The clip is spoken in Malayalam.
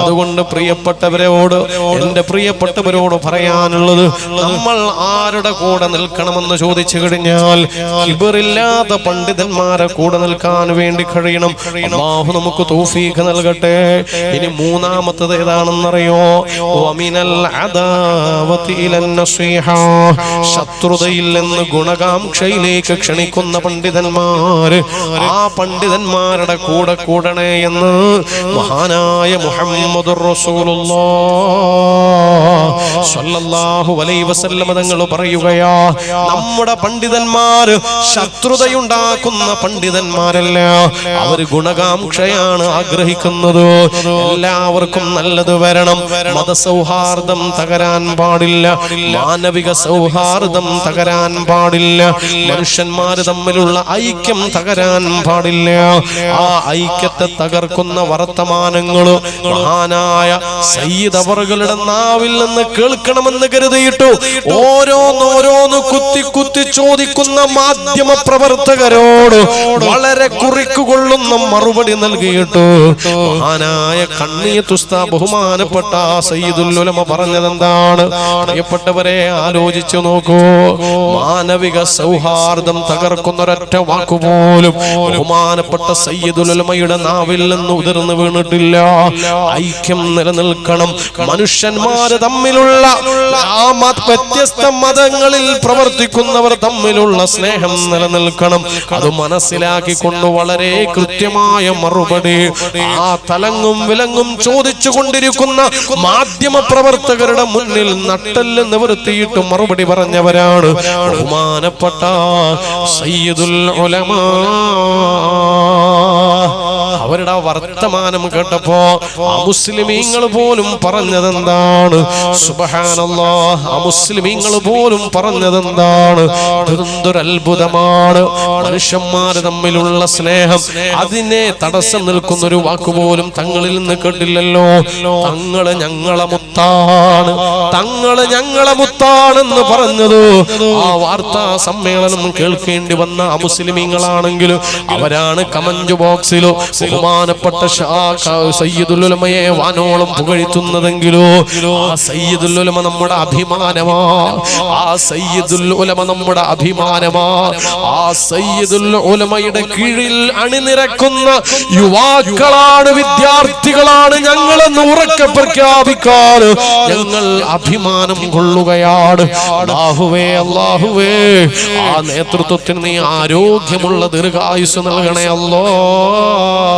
അതുകൊണ്ട് പ്രിയപ്പെട്ടവരോട് എന്റെ പ്രിയപ്പെട്ടവരോട് പറയാനുള്ളത് നമ്മൾ ആരുടെ കൂടെ നിൽക്കണമെന്ന് ചോദിച്ചു കഴിഞ്ഞാൽ ഇവരില്ലാത്ത പണ്ഡിതന്മാരെ കൂടെ നിൽക്കാൻ വേണ്ടി കഴിയണം. അള്ളാഹു നമുക്ക് തൗഫീഖ് നൽകട്ടെ. ഇനി മൂന്നാമത്തത് ഏതാണെന്നറിയോ. ശത്രുതയിൽ നിന്ന് ഗുണകാംക്ഷയിലേക്ക് ക്ഷണിക്കുന്ന പണ്ഡിതന്മാര് ആ പണ്ഡിതന്മാരുടെ കൂടെ കൂടണേ എന്ന് മഹാനായ മുഹമ്മദ് വസല്ലമ തങ്ങൾ പറയുകയാ നമ്മുടെ പണ്ഡിതന്മാര് ശത്രുതയുണ്ടാക്കുന്ന പണ്ഡിതന്മാരല്ല? അവർ ഗുണകാംക്ഷയാണ് ആഗ്രഹിക്കുന്നത്. എല്ലാവർക്കും നല്ലത് വരണം. മതസൗഹാർദ്ദം തകരാൻ പാടില്ല. മാനവിക സൗഹാർദ്ദം തകരാൻ പാടില്ല. മനുഷ്യന്മാർ തമ്മിലുള്ള ഐക്യം തകരാൻ പാടില്ല. ആ ഐക്യത്തെ തകർക്കുന്ന വർത്തമാനങ്ങൾ മഹാനായ സയ്യിദ് അവറുകളുടെ നാവിൽ നിന്ന് കേൾക്കണമെന്ന് കരുതിയിട്ടു. ഓരോന്നോരോന്ന് കുത്തി കുത്തി ചോദിക്കുന്ന മാധ്യമ പ്രവർത്തകരോട് വളരെ കുറിക്കുകൊള്ളുന്ന മറുപടി നൽകിയിട്ടു. മഹാനായ കണ്ണിയത്തുസ്ത ബഹുമാനപ്പെട്ട സയ്യിദുല്ലുലമ പറഞ്ഞതെന്താണ്? പ്രിയപ്പെട്ടവരെ ആലോചിച്ചു നോക്കൂ. മാനവിക സൗഹാർദ്ദം തകർക്കുന്ന ഒരൊറ്റ വാക്കുപോലും ബഹുമാനപ്പെട്ട സയ്യിദുലമയുടെ നാവിൽ നിന്ന് ഉതിർന്നു വീണിട്ടില്ല. ഐക്യം നിലനിൽക്കണം. മനുഷ്യന്മാര് തമ്മിലുള്ള വ്യത്യസ്ത മതങ്ങളിൽ പ്രവർത്തിക്കുന്നവർ തമ്മിലുള്ള സ്നേഹം നിലനിൽക്കണം. അത് മനസ്സിലാക്കിക്കൊണ്ട് വളരെ കൃത്യമായ മറുപടി. ആ തലങ്ങും വിലങ്ങും ചോദിച്ചു കൊണ്ടിരിക്കുന്ന മാധ്യമ പ്രവർത്തകരുടെ മുന്നിൽ നട്ടൽ നിവർത്തിയിട്ട് മറുപടി പറഞ്ഞവരാണ്. ബഹുമാനപ്പെട്ട സയ്യിദുൽ ഉലമാ. അവരുടെ ആ വർത്തമാനം കേട്ടപ്പോ മുസ്ലിമീങ്ങൾ പോലും പറഞ്ഞതെന്താണ്? സുബഹാനല്ലാ ആ മുസ്ലിമീങ്ങൾ പോലും പറഞ്ഞതെന്താണ്? അത്ഭുതമാണ് മനുഷ്യന്മാര് തമ്മിലുള്ള സ്നേഹം അതിനെ തടസ്സം നിൽക്കുന്ന ഒരു വാക്കുപോലും തങ്ങളിൽ നിന്ന് കേട്ടില്ലല്ലോ. തങ്ങൾ ഞങ്ങളെ മുത്താണ്. തങ്ങൾ ഞങ്ങളെ മുത്താണെന്ന് പറഞ്ഞത്. ആ വാർത്താ സമ്മേളനം കേൾക്കേണ്ടി വന്ന ആ മുസ്ലിമീങ്ങളാണെങ്കിലും അവരാണ് കമന്റ് ബോക്സിലോ ബഹുമാനപ്പെട്ട സയ്യിദുലമയെ വാനോളം പുകഴ്ത്തുന്നതെങ്കിലോ ആ സയ്യിദുലുലമ നമ്മുടെ അഭിമാനമാ ആ സയ്യിദുൽ ഉലമ നമ്മുടെ അഭിമാനമാ ആ സയ്യിദുൽ ഉലമയുടെ കീഴിൽ അണിനിരക്കുന്ന യുവാക്കളാണ് വിദ്യാർത്ഥികളാണ് ഞങ്ങളെന്ന് ഉറക്കെ പ്രഖ്യാപിക്കാൻ ഞങ്ങൾ അഭിമാനം കൊള്ളുകയാണ്. അല്ലാഹുവേ അല്ലാഹുവേ ആ നേതൃത്വത്തിന് നീ ആരോഗ്യമുള്ള ദീർഘായുസ് നൽകണേ അല്ലോ.